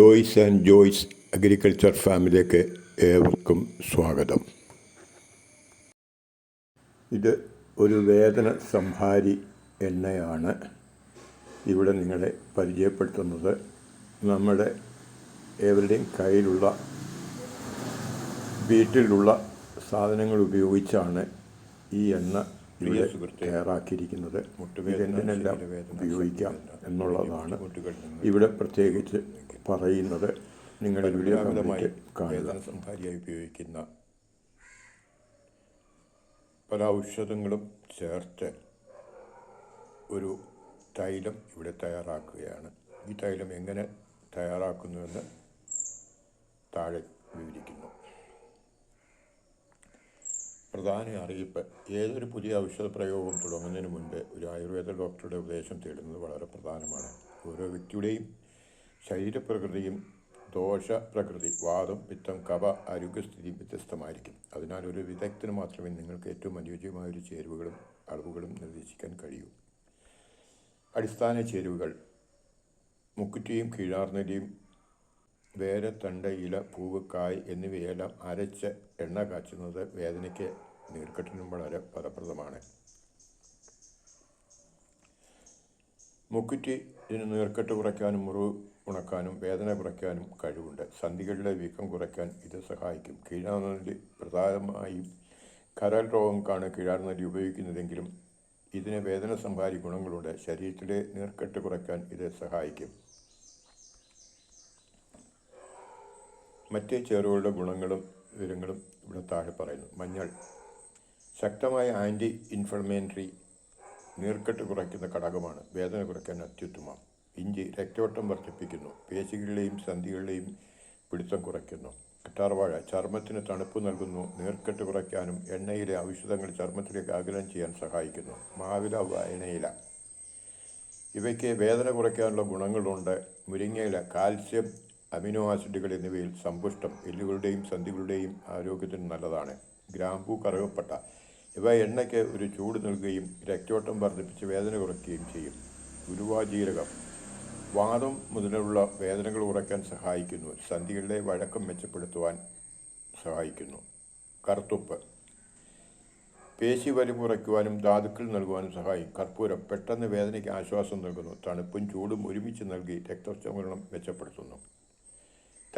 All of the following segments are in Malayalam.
ജോയ്സ് ആൻഡ് ജോയ്സ് അഗ്രികൾച്ചർ ഫാമിലേക്ക് ഏവർക്കും സ്വാഗതം. ഇത് ഒരു വേദന സംഹാരി എണ്ണയാണ്. ഇവിടെ നിങ്ങളെ പരിചയപ്പെടുത്തുന്നത് നമ്മുടെ ഏവരുടെയും കയ്യിലുള്ള വീട്ടിലുള്ള സാധനങ്ങൾ ഉപയോഗിച്ചാണ് ഈ എണ്ണ ഇവിടെ തയ്യാറാക്കിയിരിക്കുന്നത്. മുട്ടുവേദന ഉപയോഗിക്കാം? എന്നുള്ളതാണ് ഇവിടെ പ്രത്യേകിച്ച് പറയുന്നത്. നിങ്ങളുടെ വീഡിയോ സംഹാരിയായി ഉപയോഗിക്കുന്ന പല ഔഷധങ്ങളും ചേർത്ത് ഒരു തൈലം ഇവിടെ തയ്യാറാക്കുകയാണ്. ഈ തൈലം എങ്ങനെ തയ്യാറാക്കുന്നുവെന്ന് താഴെ വിവരിക്കുന്നു. പ്രധാന അറിയിപ്പ്. ഏതൊരു പുതിയ ഔഷധ പ്രയോഗം തുടങ്ങുന്നതിന് മുൻപ് ഒരു ആയുർവേദ ഡോക്ടറുടെ ഉപദേശം തേടുന്നത് വളരെ പ്രധാനമാണ്. ഓരോ വ്യക്തിയുടെയും ശരീരപ്രകൃതിയും ദോഷ പ്രകൃതി വാദം പിത്തം കവ ആരോഗ്യസ്ഥിതിയും വ്യത്യസ്തമായിരിക്കും. അതിനാൽ ഒരു വിദഗ്ധന് മാത്രമേ നിങ്ങൾക്ക് ഏറ്റവും അനുയോജ്യമായ ഒരു ചേരുവകളും അളവുകളും നിർദ്ദേശിക്കാൻ കഴിയൂ. അടിസ്ഥാന ചേരുവകൾ. മുക്കുറ്റിയും കീഴാർനെല്ലിയും വേര തണ്ട ഇല പൂവ് കായ് എന്നിവയെല്ലാം അരച്ച് എണ്ണ കാച്ചുന്നത് വേദനയ്ക്ക് നീർക്കെട്ടിനും വളരെ ഫലപ്രദമാണ്. മുക്കുറ്റി ഇതിന് നീർക്കെട്ട് കുറയ്ക്കാനും മുറിവ് ഉണക്കാനും വേദന കുറയ്ക്കാനും കഴിവുണ്ട്. സന്ധികളുടെ വീക്കം കുറയ്ക്കാൻ ഇത് സഹായിക്കും. കീഴാർനെല്ലി പ്രധാനമായും കരൽ രോഗങ്ങൾക്കാണ് കീഴാർനെല്ലി ഉപയോഗിക്കുന്നതെങ്കിലും ഇതിന് വേദന സംഹാരി ഗുണങ്ങളുണ്ട്. ശരീരത്തിലെ നീർക്കെട്ട് കുറയ്ക്കാൻ ഇത് സഹായിക്കും. മറ്റ് ചേരുവകളുടെ ഗുണങ്ങളും വിവരങ്ങളും ഇവിടെ താഴെ പറയുന്നു. മഞ്ഞൾ. ശക്തമായ ആന്റി ഇൻഫ്ലമേറ്ററി നീർക്കെട്ട് കുറയ്ക്കുന്ന ഘടകമാണ്. വേദന കുറയ്ക്കാൻ അത്യുത്തമം. ഇഞ്ചി രക്തവട്ടം വർദ്ധിപ്പിക്കുന്നു. പേശികളിലെയും സന്ധികളിലെയും പിടുത്തം കുറയ്ക്കുന്നു. കറ്റാർവാഴ ചർമ്മത്തിന് തണുപ്പ് നൽകുന്നു. നീർക്കെട്ട് കുറയ്ക്കാനും എണ്ണയിലെ ഔഷധങ്ങൾ ചർമ്മത്തിലേക്ക് ആഗ്രഹം ചെയ്യാൻ സഹായിക്കുന്നു. മാവില വയനയില. ഇവയ്ക്ക് വേദന കുറയ്ക്കാനുള്ള ഗുണങ്ങളുണ്ട്. മുരിങ്ങയില കാൽസ്യം അമിനോ ആസിഡുകൾ എന്നിവയിൽ സമ്പുഷ്ടം. എല്ലുകളുടെയും സന്ധികളുടെയും ആരോഗ്യത്തിന് നല്ലതാണ്. ഗ്രാമ്പൂ കറുകപ്പട്ട. ഇവ എണ്ണയ്ക്ക് ഒരു ചൂട് നൽകുകയും രക്തോട്ടം വർദ്ധിപ്പിച്ച് വേദന കുറയ്ക്കുകയും ചെയ്യും. ഉരുവാജീരകം വാദം മുതലുള്ള വേദനകൾ കുറയ്ക്കാൻ സഹായിക്കുന്നു. സന്ധികളിലെ വഴക്കം മെച്ചപ്പെടുത്തുവാൻ സഹായിക്കുന്നു. കറുത്തുപ്പ്. പേശി വലി കുറയ്ക്കുവാനും ധാതുക്കൾ നൽകുവാനും സഹായിക്കും. കർപ്പൂരം പെട്ടെന്ന് വേദനയ്ക്ക് ആശ്വാസം നൽകുന്നു. തണുപ്പും ചൂടും ഒരുമിച്ച് നൽകി രക്തചംക്രമണം മെച്ചപ്പെടുത്തുന്നു.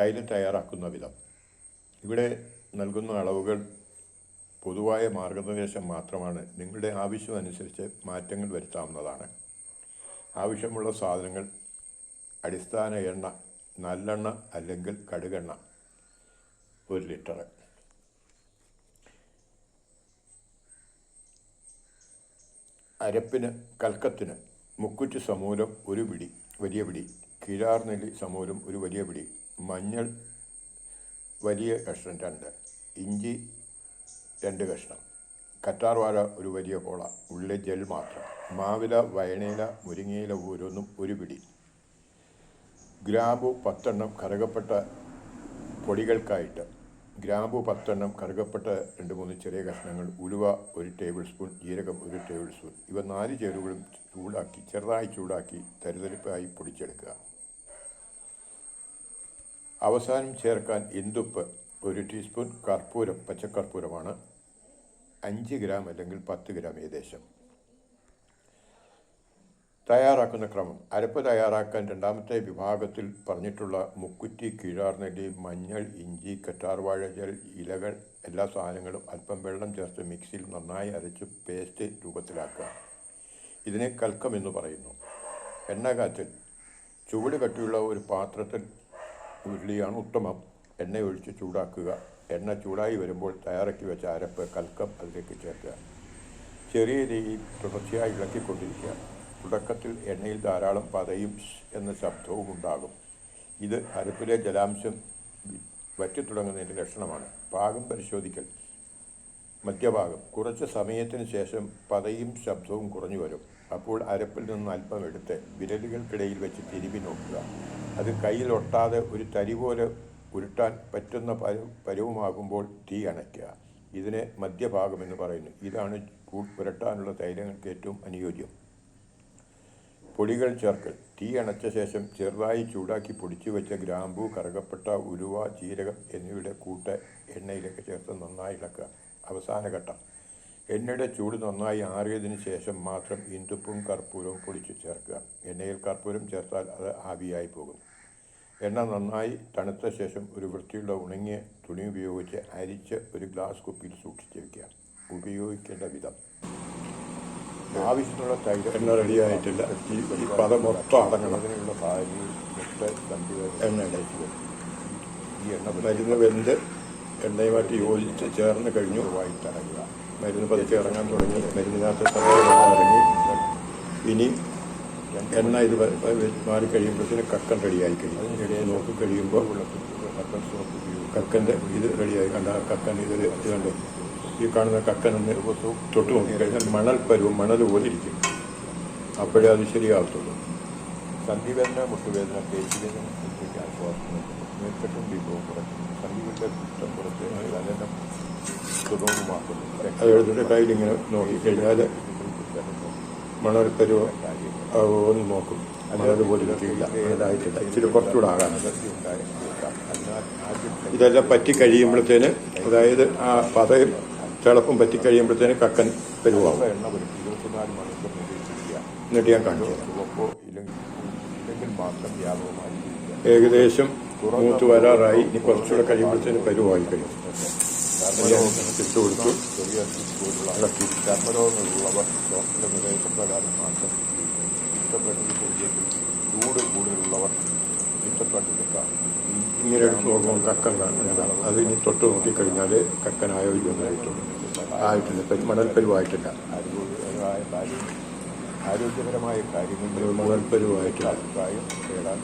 തൈലം തയ്യാറാക്കുന്ന വിധം. ഇവിടെ നൽകുന്ന അളവുകൾ പൊതുവായ മാർഗനിർദ്ദേശം മാത്രമാണ് നിങ്ങളുടെ ആവശ്യം അനുസരിച്ച് മാറ്റങ്ങൾ വരുത്താവുന്നതാണ്. ആവശ്യമുള്ള സാധനങ്ങൾ അടിസ്ഥാന എണ്ണ നല്ലെണ്ണ അല്ലെങ്കിൽ കടുകെണ്ണ ഒരു ലിറ്റർ. അരപ്പിന് കൽക്കത്തിന് മുക്കുറ്റി സമൂലം ഒരു പിടി വലിയ പിടി. കിഴാർനെല്ലി സമൂലം ഒരു വലിയ പിടി. മഞ്ഞൾ വലിയ കഷ്ണം രണ്ട്. ഇഞ്ചി രണ്ട് കഷ്ണം. കറ്റാർവാഴ ഒരു വലിയ കോള ഉള്ളിൽ ജെൽ മാത്രം. മാവില വയണയില മുരിങ്ങയില ഓരോന്നും ഒരു പിടി. ഗ്രാമ്പു പത്തെണ്ണം കറുകപ്പെട്ട പൊടികൾക്കായിട്ട്. ഗ്രാമ്പു പത്തെണ്ണം കറുകപ്പെട്ട രണ്ട് മൂന്ന് ചെറിയ കഷ്ണങ്ങൾ ഉലുവ ഒരു ടേബിൾ സ്പൂൺ ജീരകം ഒരു ടേബിൾ സ്പൂൺ. ഇവ നാല് ചേരുവകളും ചൂടാക്കി ചെറുതായി ചൂടാക്കി തരിതരിപ്പായി പൊടിച്ചെടുക്കുക. അവസാനം ചേർക്കാൻ ഇന്തുപ്പ് ഒരു ടീസ്പൂൺ കർപ്പൂരം പച്ചക്കർപ്പൂരമാണ്. അഞ്ച് ഗ്രാം അല്ലെങ്കിൽ പത്ത് ഗ്രാം ഏകദേശം. തയ്യാറാക്കുന്ന ക്രമം. അരപ്പ് തയ്യാറാക്കാൻ രണ്ടാമത്തെ വിഭാഗത്തിൽ പറഞ്ഞിട്ടുള്ള മുക്കുറ്റി കീഴാർനെല്ലി മഞ്ഞൾ ഇഞ്ചി കറ്റാർവാഴ ജൽ ഇലകൾ എല്ലാ സാധനങ്ങളും അല്പം വെള്ളം ചേർത്ത് മിക്സിയിൽ നന്നായി അരച്ച് പേസ്റ്റ് രൂപത്തിലാക്കുക. ഇതിനെ കൽക്കം എന്ന് പറയുന്നു. എണ്ണ കാച്ചൽ. ചൂട് കട്ടിയുള്ള ഒരു പാത്രത്തിൽ ഉരുളിയാണ് ഉത്തമം. എണ്ണ ഒഴിച്ച് ചൂടാക്കുക. എണ്ണ ചൂടായി വരുമ്പോൾ തയ്യാറാക്കി വെച്ച അരപ്പ് കൽക്കം അതിലേക്ക് ചേർക്കുക. ചെറിയ രീതിയിൽ തുടർച്ചയായി ഇളക്കിക്കൊണ്ടിരിക്കുക. തുടക്കത്തിൽ എണ്ണയിൽ ധാരാളം പതയും എന്ന ശബ്ദവും ഉണ്ടാകും. ഇത് അരപ്പിലെ ജലാംശം വറ്റിത്തുടങ്ങുന്നതിന്റെ ലക്ഷണമാണ്. പാകം പരിശോധിക്കൽ. മധ്യഭാഗം. കുറച്ച് സമയത്തിന് ശേഷം പതയും ശബ്ദവും കുറഞ്ഞു വരും. അപ്പോൾ അരപ്പിൽ നിന്ന് അല്പം എടുത്ത് വിരലുകൾക്കിടയിൽ വെച്ച് തിരുവി നോക്കുക. അത് കയ്യിൽ ഒട്ടാതെ ഒരു തരി പോലെ ഉരുട്ടാൻ പറ്റുന്ന പരു പരുവമാകുമ്പോൾ തീ അണയ്ക്കുക. ഇതിനെ മധ്യഭാഗമെന്ന് പറയുന്നു. ഇതാണ് പുരട്ടാനുള്ള തൈലങ്ങൾക്ക് ഏറ്റവും അനുയോജ്യം. പൊടികൾ ചേർക്കൽ. തീ അണച്ച ശേഷം ചെറുതായി ചൂടാക്കി പൊടിച്ചു വെച്ച ഗ്രാമ്പു കറുകപ്പട്ട ഉലുവ ജീരകം എന്നിവയുടെ കൂട്ട് എണ്ണയിലേക്ക് ചേർത്ത് നന്നായി ഇളക്കുക. അവസാന ഘട്ടം. എണ്ണയുടെ ചൂട് നന്നായി ആറിയതിന് ശേഷം മാത്രം ഇന്തുപ്പും കർപ്പൂരവും പൊടിച്ച് ചേർക്കുക. എണ്ണയിൽ കർപ്പൂരം ചേർത്താൽ അത് ആവിയായി പോകും എണ്ണ നന്നായി തണുത്ത ശേഷം ഒരു വൃത്തിയുള്ള ഉണങ്ങിയ തുണി ഉപയോഗിച്ച് അരിച്ച് ഒരു ഗ്ലാസ് കുപ്പിയിൽ സൂക്ഷിച്ച് വയ്ക്കുക ഉപയോഗിക്കേണ്ട വിധം. ആവശ്യത്തിനുള്ള തൈര് എണ്ണ റെഡിയായിട്ടില്ല ഈ ഈ പദം മൊത്തം അടങ്ങണം അതിനുള്ള പാൽ മുട്ട എണ്ണ ഇടയ്ക്ക് ഈ എണ്ണ മരുന്ന് വെന്ത് എണ്ണയുമായിട്ട് യോജിച്ച് ചേർന്ന് കഴിഞ്ഞു. വായിത്തടയുക മരുന്ന് പതുക്കെ ഇറങ്ങാൻ തുടങ്ങി. മരുന്നിനകത്ത് ഇറങ്ങി. ഇനി എണ്ണ ഇത് മാറി മാറിക്കഴിയുമ്പോഴത്തേന് കക്കൻ റെഡിയായി കഴിയും. റെഡിയായി നോക്കി കഴിയുമ്പോൾ കക്കന്റെ ഇത് റെഡിയായി. കണ്ട കക്കൻ ഇത് ഇത് കണ്ട് ഈ കാണുന്ന കക്കൻ ഒന്ന് തൊട്ട് നോക്കി കഴിഞ്ഞാൽ മണൽ പരുവും മണൽ പോലെ ഇരിക്കും. അപ്പോഴേ അത് ശരിയാകത്തുള്ളൂ സന്ധിവേദന മുട്ടുവേദന പേശിവേദന എഴുതിട്ട് മേൽക്കെട്ടും ബിംബവും കുറയ്ക്കുന്നു. സന്ധികളുടെ കുറ്റം കുറച്ച് തലനം സുഗമമാക്കുന്നു അത് ഒന്ന് നോക്കും. അല്ലാതെ പോലും ഇരിക്കില്ല മണലായിട്ടില്ല ഇച്ചിരി കുറച്ചുകൂടെ ആകാനുണ്ട് ഇതെല്ലാം പറ്റി കഴിയുമ്പോഴത്തേന് അതായത് ആ പതയും തിളപ്പും പറ്റി കഴിയുമ്പോഴത്തേന് കക്കൻ പരുവാകും എന്നിട്ട് ഞാൻ കാണിച്ചു ഏകദേശം മൂത്ത് വരാറായി. ഇനി കുറച്ചുകൂടെ കഴിയുമ്പോഴത്തേന് പരുവായി കഴിയും. ഇട്ട് കൊടുത്തു. ഡോക്ടറുടെ നിർദ്ദേശപ്രകാരം മാത്രം ഇഷ്ടപ്പെട്ടത് കുറിച്ചെങ്കിൽ ചൂട് കൂടുതലുള്ളവർ ഇഷ്ടപ്പെട്ടെടുക്കാം ഇങ്ങനെ എടുത്ത് നോക്കുമ്പോൾ കക്കൻ കാണുന്നതാണ് അത് ഇനി തൊട്ട് നോക്കിക്കഴിഞ്ഞാൽ കക്കൻ ആയോഗ്യമൊന്നായിട്ടുള്ളൂ ആയിട്ടില്ല. പരി- മണൽ ആരോഗ്യപരമായ കാര്യങ്ങൾ മണൽപ്പരുവായിട്ടില്ല അഭിപ്രായം തേടാൻ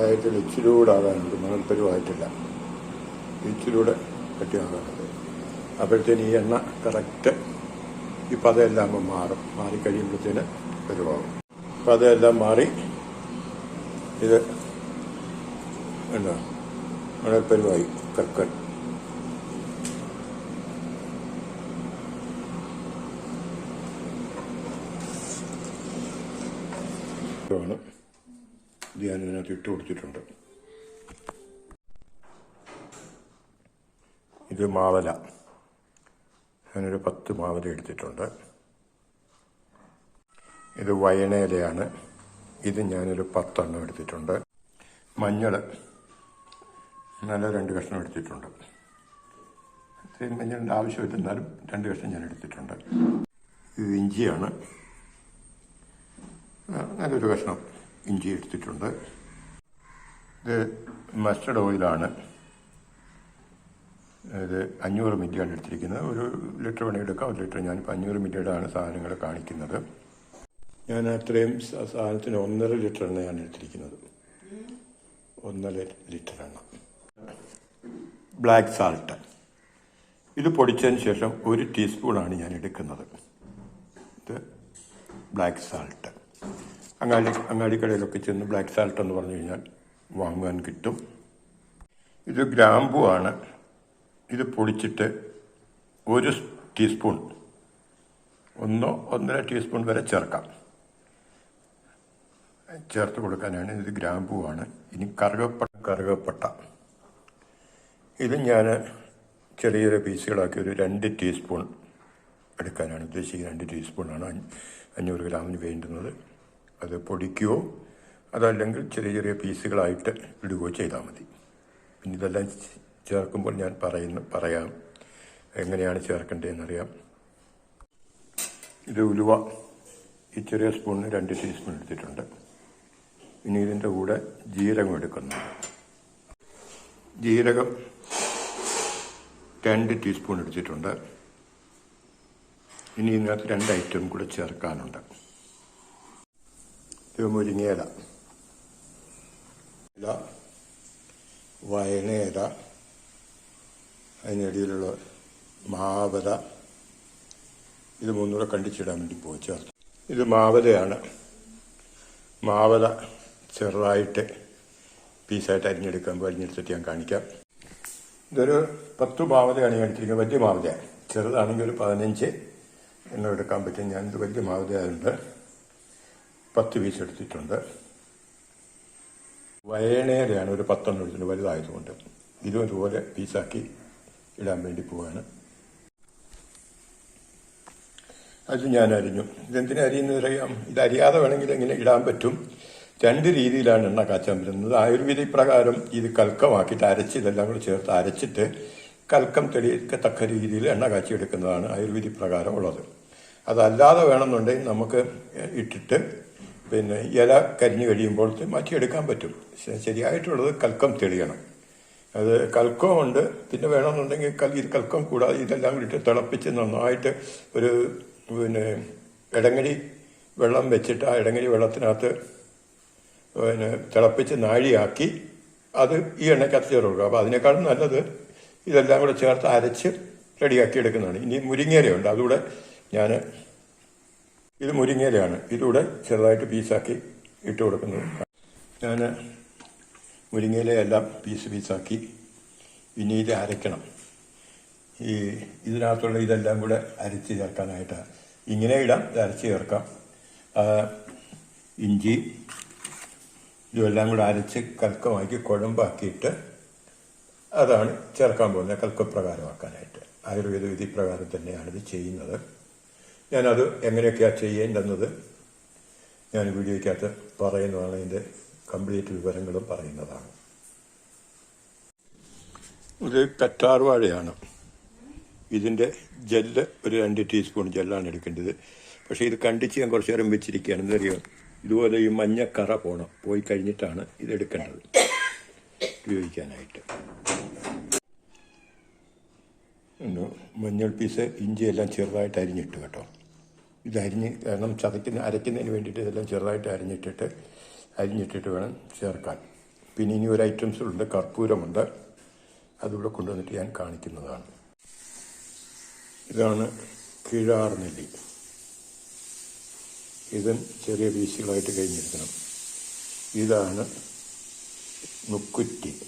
അതായത് ഇച്ചിലൂടെ ആകാനുണ്ട് മണൽപ്പരുവായിട്ടില്ല ഇച്ചിലൂടെ കട്ടിയാകാനുണ്ട് അപ്പോഴത്തേന് ഈ എണ്ണ കറക്റ്റ് ഈ പതയെല്ലാം മാറും. മാറിക്കഴിയുമ്പോഴത്തേന് പരുവാകും പതയെല്ലാം മാറി ഇത് എന്താ മണൽപ്പരുവായി കക്കൻ ആണ് ഇത് ഞാൻ ഇതിനകത്ത് ഇട്ട് കൊടുത്തിട്ടുണ്ട്. ഇത് മാവല. ഞാനൊരു പത്ത് മാവല എടുത്തിട്ടുണ്ട്. ഇത് വയണയിലയാണ്. ഇത് ഞാനൊരു പത്തെണ്ണം എടുത്തിട്ടുണ്ട്. മഞ്ഞൾ. നല്ല രണ്ട് കഷ്ണം എടുത്തിട്ടുണ്ട്. ഇത്രയും മഞ്ഞളിന്റെ ആവശ്യമില്ല രണ്ട് കഷ്ണം ഞാൻ എടുത്തിട്ടുണ്ട്. ഇത് ഇഞ്ചിയാണ്. നല്ലൊരു കഷ്ണം. ഇഞ്ചി എടുത്തിട്ടുണ്ട് ഇത് മസ്റ്റർഡ് ഓയിലാണ് ഇത് അഞ്ഞൂറ് മില്ലിയാണ് എടുത്തിരിക്കുന്നത്. ഒരു ലിറ്റർ വേണമെങ്കിൽ എടുക്കാം. ഒരു ലിറ്റർ ഞാനിപ്പോൾ അഞ്ഞൂറ് മില്ലിയുടെ ആണ് സാധനങ്ങൾ കാണിക്കുന്നത്. ഞാൻ അത്രയും സാധനത്തിന് ഒന്നര ലിറ്റർ എണ്ണയാണ് എടുത്തിരിക്കുന്നത്. ഒന്നര ലിറ്റർ എണ്ണ. ബ്ലാക്ക് സാൾട്ട് ഇത് പൊടിച്ചതിന് ശേഷം ഒരു ടീസ്പൂണാണ് ഞാൻ എടുക്കുന്നത്. ഇത് ബ്ലാക്ക് സാൾട്ട് അങ്ങാടി അങ്ങാടിക്കടയിലൊക്കെ ചെന്ന് ബ്ലാക്ക് സാൾട്ട് എന്ന് പറഞ്ഞു കഴിഞ്ഞാൽ വാങ്ങുവാൻ കിട്ടും. ഇത് ഗ്രാമ്പു ആണ്. ഇത് പൊടിച്ചിട്ട് ഒരു ടീസ്പൂൺ ഒന്നോ ഒന്നര ടീസ്പൂൺ വരെ ചേർക്കാം. ചേർത്ത് കൊടുക്കാനാണ് ഇത് ഗ്രാമ്പുവാണ് ഇനി കറുകപ്പട്ട കറുകപ്പട്ട. ഇത് ഞാൻ ചെറിയ ചെറിയ പീസുകളാക്കി ഒരു രണ്ട് ടീസ്പൂൺ എടുക്കാനാണ് ഉദ്ദേശിക്കുന്നത്. രണ്ട് ടീസ്പൂണാണ് അഞ്ഞൂറ് ഗ്രാമിന് വേണ്ടുന്നത്. അത് പൊടിക്കുകയോ അതല്ലെങ്കിൽ ചെറിയ ചെറിയ പീസുകളായിട്ട് ഇടുകയോ ചെയ്താൽ മതി. പിന്നെ ഇതെല്ലാം ചേർക്കുമ്പോൾ ഞാൻ പറയുന്ന പറയാം. എങ്ങനെയാണ് ചേർക്കേണ്ടതെന്നറിയാം. ഇത് ഉലുവ ഈ ചെറിയ സ്പൂണിന് രണ്ട് ടീസ്പൂൺ എടുത്തിട്ടുണ്ട്. ഇനി ഇതിന്റെ കൂടെ ജീരകം എടുക്കുന്നു. ജീരകം രണ്ട് ടീസ്പൂൺ എടുത്തിട്ടുണ്ട്. ഇനി ഇതിനകത്ത് രണ്ട് ഐറ്റം കൂടെ ചേർക്കാനുണ്ട്. മുരിങ്ങയില ഇല അതിനിടയിലുള്ള മാവല ഇത് മൂന്നൂടെ കണ്ടിച്ചിടാൻ വേണ്ടി പോയി ചേർത്ത്. ഇത് മാവലയാണ് മാവല ചെറുതായിട്ട് പീസായിട്ട് അരിഞ്ഞെടുക്കുമ്പോൾ അരിഞ്ഞെടുത്തിട്ട് ഞാൻ കാണിക്കാം. ഇതൊരു പത്ത് മാവതയാണ് ഞാൻ എടുത്തിരിക്കുന്നത് വലിയ മാവതയാണ് ചെറുതാണെങ്കിൽ ഒരു പതിനഞ്ച് എണ്ണം എടുക്കാൻ പറ്റും. ഞാനിത് വലിയ മാവതയായതുകൊണ്ട് പത്ത് പീസ് എടുത്തിട്ടുണ്ട്. വയണേരയാണ് ഒരു പത്തെണ്ണം എടുത്തിന് വലുതായതുകൊണ്ട് ഇതും ഇതുപോലെ പീസാക്കി ഇടാൻ വേണ്ടി പോവാണ്. അത് ഞാൻ അരിഞ്ഞു. ഇതെന്തിനാ പറയാം ഇത് അരിയാതെ വേണമെങ്കിൽ എങ്ങനെ ഇടാൻ പറ്റും? രണ്ട് രീതിയിലാണ് എണ്ണ കാച്ചാൻ പറ്റുന്നത്. ആയുർവേദ പ്രകാരം ഇത് കൽക്കമാക്കിയിട്ട് അരച്ച് ഇതെല്ലാം കൂടെ ചേർത്ത് അരച്ചിട്ട് കൽക്കം തെളിയിക്കത്തക്ക രീതിയിൽ എണ്ണ കാച്ചിയെടുക്കുന്നതാണ് ആയുർവേദി പ്രകാരം ഉള്ളത്. അതല്ലാതെ വേണമെന്നുണ്ടെങ്കിൽ നമുക്ക് ഇട്ടിട്ട് പിന്നെ ഇല കരിഞ്ഞു കഴിയുമ്പോൾ മാറ്റിയെടുക്കാൻ പറ്റും. ശരിയായിട്ടുള്ളത് കൽക്കം തെളിയണം. അത് കൽക്കമുണ്ട് പിന്നെ വേണമെന്നുണ്ടെങ്കിൽ കൽ ഇത് കൽക്കം കൂടാതെ ഇതെല്ലാം കൂടി തിളപ്പിച്ച് നന്നായിട്ട് ഒരു പിന്നെ ഇടങ്ങഴി വെള്ളം വെച്ചിട്ട് ആ ഇടങ്ങഴി വെള്ളത്തിനകത്ത് പിന്നെ തിളപ്പിച്ച് നാഴിയാക്കി അത് ഈ എണ്ണയ്ക്കകത്ത് ചേർത്ത് കൊടുക്കുക. അപ്പോൾ അതിനേക്കാളും നല്ലത് ഇതെല്ലാം കൂടെ ചേർത്ത് അരച്ച് റെഡിയാക്കി എടുക്കുന്നതാണ്. ഇനി മുരിങ്ങേരയുണ്ട് അതുകൂടെ ഞാൻ ഇത് മുരിങ്ങയിലാണ് ഇതിലൂടെ ചെറുതായിട്ട് പീസാക്കി ഇട്ട് കൊടുക്കുന്നത് ഞാൻ മുരിങ്ങയിലയെല്ലാം പീസ് പീസാക്കി ഇനി ഇത് അരയ്ക്കണം. ഈ ഇതിനകത്തുള്ള ഇതെല്ലാം കൂടെ അരച്ച് ചേർക്കാനായിട്ടാണ് ഇങ്ങനെ ഇടാം ഇത് അരച്ച് ചേർക്കാം. ഇഞ്ചി ഇതെല്ലാം കൂടെ അരച്ച് കൽക്കമാക്കി കുഴമ്പാക്കിയിട്ട് അതാണ് ചേർക്കാൻ പോകുന്നത്. കൽക്കപ്രകാരമാക്കാനായിട്ട്. ആയുർവേദ വിധി പ്രകാരം തന്നെയാണ് ഇത് ചെയ്യുന്നത്. ഞാനത് എങ്ങനെയൊക്കെയാണ് ചെയ്യേണ്ടെന്നത്? ഞാൻ വീഡിയോയ്ക്കകത്ത് പറയുന്നതാണ് ഇതിന്റെ കംപ്ലീറ്റ് വിവരങ്ങളും പറയുന്നതാണ്. ഇത് കറ്റാർവാഴയാണ് ഇതിന്റെ ജെല്ല് ഒരു രണ്ട് ടീസ്പൂൺ ജെല്ലാണ് എടുക്കേണ്ടത്. പക്ഷേ ഇത് കണ്ടിച്ച് ഞാൻ കുറച്ച് നേരം വെച്ചിരിക്കുകയാണ്. എന്തറിയോ ഇതുപോലെ ഈ മഞ്ഞക്കറ പോകണം പോയി കഴിഞ്ഞിട്ടാണ് ഇത് എടുക്കേണ്ടത്. ഉപയോഗിക്കാനായിട്ട്. മഞ്ഞൾ പീസ് ഇഞ്ചിയെല്ലാം ചെറുതായിട്ട് അരിഞ്ഞിട്ട് കേട്ടോ. ഇത് അരിഞ്ഞ് കാരണം ചതയ്ക്കുന്ന അരയ്ക്കുന്നതിന് വേണ്ടിയിട്ട് ഇതെല്ലാം ചെറുതായിട്ട് അരിഞ്ഞിട്ടിട്ട് അരിഞ്ഞിട്ടിട്ട് വേണം ചേർക്കാൻ. പിന്നെ ഇനി ഒരു ഐറ്റംസ് ഉണ്ട് കർപ്പൂരമുണ്ട്. അതിവിടെ കൊണ്ടുവന്നിട്ട് ഞാൻ കാണിക്കുന്നതാണ്. ഇതാണ് കിഴാർ നെല്ലി. ഇതും ചെറിയ പീസുകളായിട്ട് കഴിഞ്ഞിരിക്കണം. ഇതാണ് മുക്കുറ്റി.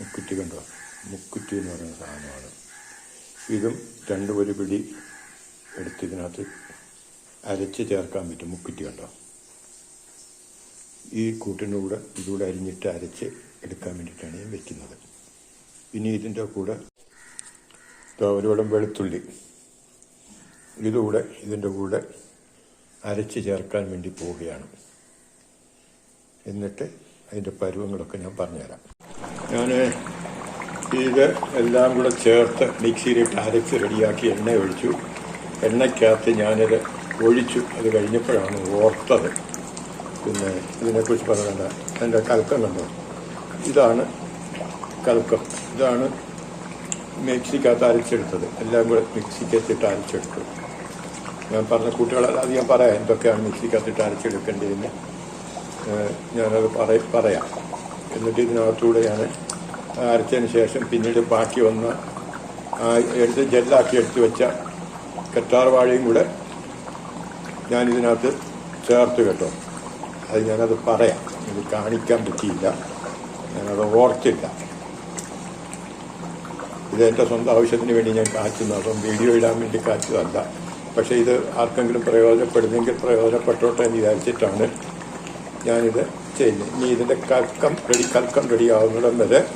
മുക്കുറ്റി കണ്ടോ? മുക്കുറ്റി എന്ന് പറയുന്ന സാധനമാണ്. ഇതും രണ്ട് ഒരു പിടി എടുത്ത് ഇതിനകത്ത് അരച്ച് ചേർക്കാൻ പറ്റും മുക്കുറ്റി കണ്ടോ? ഈ കൂട്ടിന്റെ കൂടെ ഇതുകൂടെ അരിഞ്ഞിട്ട് അരച്ച് എടുക്കാൻ വേണ്ടിയിട്ടാണ് ഞാൻ വെക്കുന്നത്. ഇനി ഇതിന്റെ കൂടെ ഒരുവിടം വെളുത്തുള്ളി. ഇതുകൂടെ ഇതിന്റെ കൂടെ അരച്ച് ചേർക്കാൻ വേണ്ടി പോവുകയാണ്. എന്നിട്ട് അതിന്റെ പരുവങ്ങളൊക്കെ ഞാൻ പറഞ്ഞുതരാം. ഞാൻ ഇത് എല്ലാം കൂടെ ചേർത്ത് മിക്സിയിലിട്ട് അരച്ച് റെഡിയാക്കി എണ്ണ ഒഴിച്ചു. എണ്ണയ്ക്കകത്ത് ഞാനത് ഒഴിച്ചു. അത് കഴിഞ്ഞപ്പോഴാണ് ഓർത്തത്. പിന്നെ ഇതിനെക്കുറിച്ച് പറയണ്ട അതിന്റെ കൽക്കം കണ്ടോ? ഇതാണ് കൽക്കം. ഇതാണ് മിക്സിക്കകത്ത് അരച്ചെടുത്തത്. എല്ലാം കൂടെ മിക്സിക്കകത്തിട്ട് അരച്ചെടുത്തു. ഞാൻ പറഞ്ഞ കുട്ടികളെ അധികം പറയാം എന്തൊക്കെയാണ് മിക്സിക്കകത്തിട്ട് അരച്ചെടുക്കേണ്ടതെന്ന്. ഞാനത് പറ പറയാം. എന്നിട്ട് ഇതിനകത്തൂടെ ഞാൻ അരച്ചതിന് ശേഷം പിന്നീട് ബാക്കി വന്ന എടുത്ത് ജെല്ലാക്കി എടുത്ത് വെച്ച കറ്റാർ കൂടെ ഞാൻ ഇതിനകത്ത് ചേർത്ത് കേട്ടോ. അത് ഞാനത് പറയാം. ഇത് കാണിക്കാൻ പറ്റിയില്ല. ഞാനത് ഓർത്തില്ല. ഇത് എന്റെ സ്വന്തം ആവശ്യത്തിന് വേണ്ടി ഞാൻ കാച്ചുന്നു. അപ്പം വീഡിയോ ഇടാൻ വേണ്ടി കാച്ചതല്ല. പക്ഷേ ഇത് ആർക്കെങ്കിലും പ്രയോജനപ്പെടുന്നെങ്കിൽ പ്രയോജനപ്പെട്ടോട്ടെ എന്ന് വിചാരിച്ചിട്ടാണ് ഞാനിത് ചെയ്യുന്നത്. ഇനി ഇതിന്റെ കൽക്കം റെഡി കൽക്കം റെഡിയാവുന്നിടം വരെ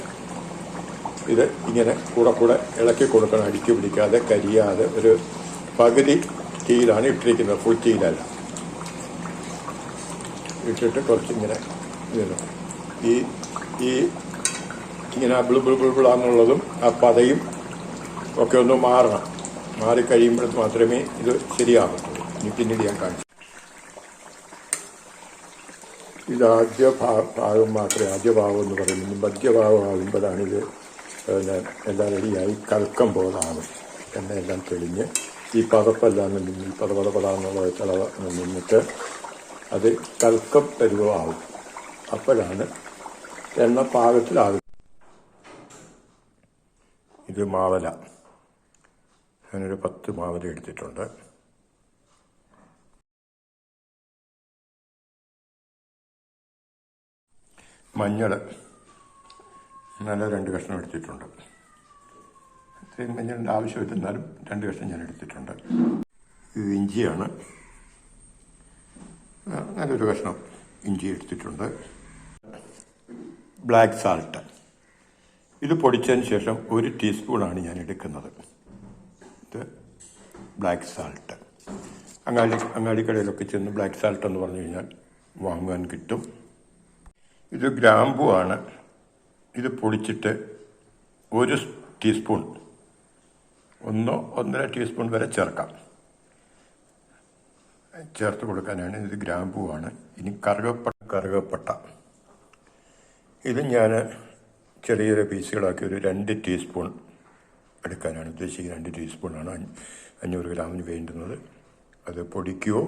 ഇത് ഇങ്ങനെ കൂടെ കൂടെ ഇളക്കി കൊടുക്കണം. അടിച്ചു പിടിക്കാതെ കരിയാതെ ഒരു പകുതി തീയിലാണ് ഇട്ടിരിക്കുന്നത് ഫുൾ തീയിലല്ല ഇട്ടിട്ട് കുറച്ചിങ്ങനെ ഇങ്ങനെ ഈ ഈ ഇങ്ങനെ ബിൾ ബിൾ ബിൾ ബിളാന്നുള്ളതും ആ പതയും ഒക്കെ ഒന്ന് മാറണം. മാറിക്കഴിയുമ്പോൾ മാത്രമേ ഇത് ശരിയാകത്തുള്ളൂ ഇനി പിന്നീട് ഞാൻ കാണിച്ചു. ഇതാദ്യ ഭാഗം മാത്രമേ ആദ്യ ഭാഗം എന്ന് പറയുന്നത് മധ്യഭാഗം ആകുമ്പോഴാണിത് എല്ലാം റെഡിയായി കൽക്കം പോകാനും എന്നെല്ലാം തെളിഞ്ഞ് ഈ പതപ്പെല്ലാം എന്നുണ്ടെങ്കിൽ ഈ പത പത പതാന്നുള്ള ചിലവ് നിന്നിട്ട് അത് കൽക്കം പരുവമാവും. അപ്പോഴാണ് എണ്ണ പാകത്തിലാകും ഇത് മാവല. ഞാനൊരു പത്ത് മാവല എടുത്തിട്ടുണ്ട്. മഞ്ഞൾ. നല്ല രണ്ട് കഷ്ണം എടുത്തിട്ടുണ്ട്. ഇത്രയും കഞ്ഞിടേണ്ട ആവശ്യമില്ല എന്നാലും രണ്ട് കഷ്ണം ഞാൻ എടുത്തിട്ടുണ്ട്. ഇത് ഇഞ്ചിയാണ്. നല്ലൊരു കഷ്ണം ഇഞ്ചി എടുത്തിട്ടുണ്ട്. Black salt. ഇത് പൊടിച്ചതിന് ശേഷം ഒരു ടീസ്പൂണാണ് ഞാൻ എടുക്കുന്നത്. ഇത് ബ്ലാക്ക് സാൾട്ട്. അങ്ങാടി അങ്ങാടിക്കടയിലൊക്കെ ചെന്ന് ബ്ലാക്ക് സാൾട്ട് എന്ന് പറഞ്ഞു കഴിഞ്ഞാൽ വാങ്ങുവാൻ കിട്ടും. ഇത് ഗ്രാമ്പു ആണ്. ഇത് പൊടിച്ചിട്ട് ഒരു ടീസ്പൂൺ ഒന്നോ ഒന്നര ടീസ്പൂൺ വരെ ചേർക്കാം. ചേർത്ത് കൊടുക്കാനാണ് ഇത് ഗ്രാമ്പുവാണ്. ഇനി കറുകപ്പട്ട കറുകപ്പട്ട. ഇത് ഞാൻ ചെറിയ ചെറിയ പീസുകളാക്കി ഒരു രണ്ട് ടീസ്പൂൺ എടുക്കാനാണ് ഉദ്ദേശിക്കുന്നത്. രണ്ട് ടീസ്പൂണാണ് അഞ്ഞൂറ് ഗ്രാമിന് വേണ്ടുന്നത്. അത് പൊടിക്കുകയോ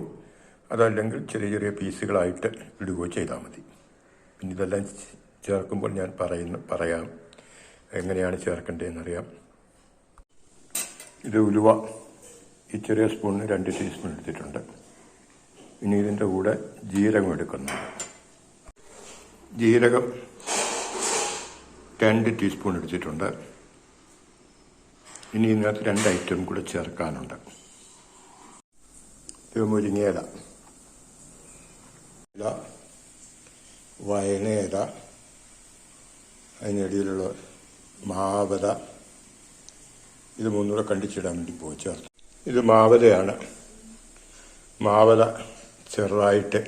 അതല്ലെങ്കിൽ ചെറിയ ചെറിയ പീസുകളായിട്ട് ഇടുകയോ ചെയ്താൽ മതി. പിന്നെ ഇതെല്ലാം ചേർക്കുമ്പോൾ ഞാൻ പറയുന്ന പറയാം എങ്ങനെയാണ് ചേർക്കേണ്ടതെന്നറിയാം. ഇത് ഉലുവ ഈ ചെറിയ സ്പൂണിന് രണ്ട് ടീസ്പൂൺ എടുത്തിട്ടുണ്ട്. ഇനി ഇതിന്റെ കൂടെ ജീരകം എടുക്കുന്നുണ്ട് ജീരകം രണ്ട് ടീസ്പൂൺ എടുത്തിട്ടുണ്ട്. ഇനി ഇതിനകത്ത് രണ്ട് ഐറ്റം കൂടെ ചേർക്കാനുണ്ട്. ഇത് മുരിങ്ങയില. ഇല വയനയില അതിനിടയിലുള്ള മാവത ഇത് മൂന്നുകൂടെ കണ്ടിച്ചിടാൻ വേണ്ടി പോയി ചേർത്ത് ഇത് മാവലയാണ്. മാവല ചെറുതായിട്ട്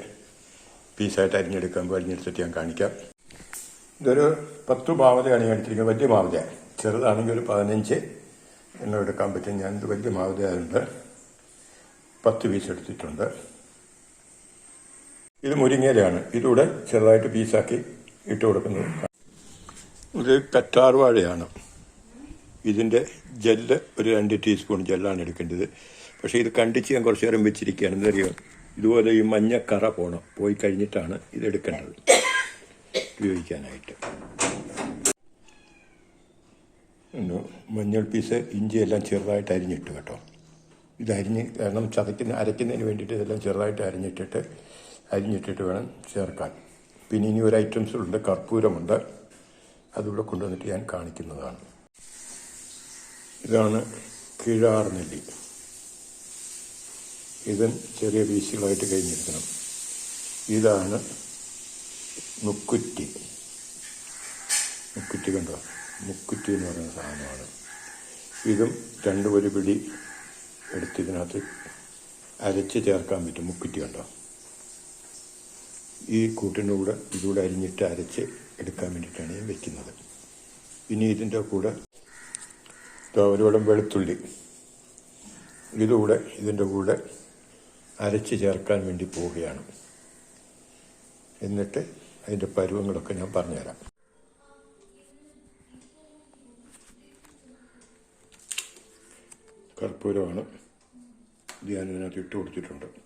പീസായിട്ട് അരിഞ്ഞെടുക്കാൻ അരിഞ്ഞെടുത്തിട്ട് ഞാൻ കാണിക്കാം. ഇതൊരു പത്ത് മാവലയാണ് ഞാൻ എടുത്തിരിക്കുന്നത്. വലിയ മാവലയാണ്. ചെറുതാണെങ്കിൽ ഒരു പതിനഞ്ച് എണ്ണം എടുക്കാൻ പറ്റും. ഞാനിത് വലിയ മാവലയായതുണ്ട് പത്ത് പീസ് എടുത്തിട്ടുണ്ട്. ഇത് മുരിങ്ങയിലാണ് ഇതിലൂടെ ചെറുതായിട്ട് പീസാക്കി ഇട്ട് കൊടുക്കുന്നത് ഇത് കറ്റാർ വാഴയാണ് ഇതിന്റെ ജെല്ല് ഒരു രണ്ട് ടീസ്പൂൺ ജെല്ലാണ് എടുക്കേണ്ടത്. പക്ഷേ ഇത് കണ്ടിച്ച് ഞാൻ കുറച്ച് നേരം വെച്ചിരിക്കുകയാണ്. എന്തറിയോ ഇതുപോലെ ഈ മഞ്ഞ കറ പോകണം പോയി കഴിഞ്ഞിട്ടാണ് ഇത് എടുക്കേണ്ടത്. ഉപയോഗിക്കാനായിട്ട്. മഞ്ഞൾ പീസ് ഇഞ്ചി എല്ലാം ചെറുതായിട്ട് അരിഞ്ഞിട്ട് കേട്ടോ. ഇത് അരിഞ്ഞ് കാരണം ചതയ്ക്കുന്ന അരയ്ക്കുന്നതിന് വേണ്ടിയിട്ട് ഇതെല്ലാം ചെറുതായിട്ട് അരിഞ്ഞിട്ടിട്ട് അരിഞ്ഞിട്ടിട്ട് വേണം ചേർക്കാൻ. പിന്നെ ഇനി ഒരു ഐറ്റംസ് ഉണ്ട് കർപ്പൂരമുണ്ട്. അതിവിടെ കൊണ്ടുവന്നിട്ട് ഞാൻ കാണിക്കുന്നതാണ്. ഇതാണ് കിഴാർ നെല്ലി. ഇതൻ ചെറിയ പീസുകളായിട്ട് കഴിഞ്ഞിരിക്കണം. ഇതാണ് മുക്കുറ്റി. മുക്കുറ്റി കണ്ടോ? മുക്കുറ്റി എന്ന് പറയുന്ന സാധനമാണ്. ഇതും രണ്ട് ഒരു പിടി എടുത്ത് ഇതിനകത്ത് അരച്ച് ചേർക്കാൻ പറ്റും മുക്കുറ്റി കണ്ടോ? ഈ കൂട്ടിന്റെ കൂടെ ഇതുകൂടെ അരിഞ്ഞിട്ട് അരച്ച് എടുക്കാൻ വേണ്ടിയിട്ടാണ് ഞാൻ വെക്കുന്നത്. ഇനി ഇതിന്റെ കൂടെ ദാ ഒരുപാട് വെളുത്തുള്ളി. ഇതുകൂടെ ഇതിന്റെ കൂടെ അരച്ച് ചേർക്കാൻ വേണ്ടി പോവുകയാണ്. എന്നിട്ട് അതിന്റെ പരുവങ്ങളൊക്കെ ഞാൻ പറഞ്ഞുതരാം. കർപ്പൂരമാണ്. ഞാൻ ഇതിനകത്ത് ഇട്ട് കൊടുത്തിട്ടുണ്ട്.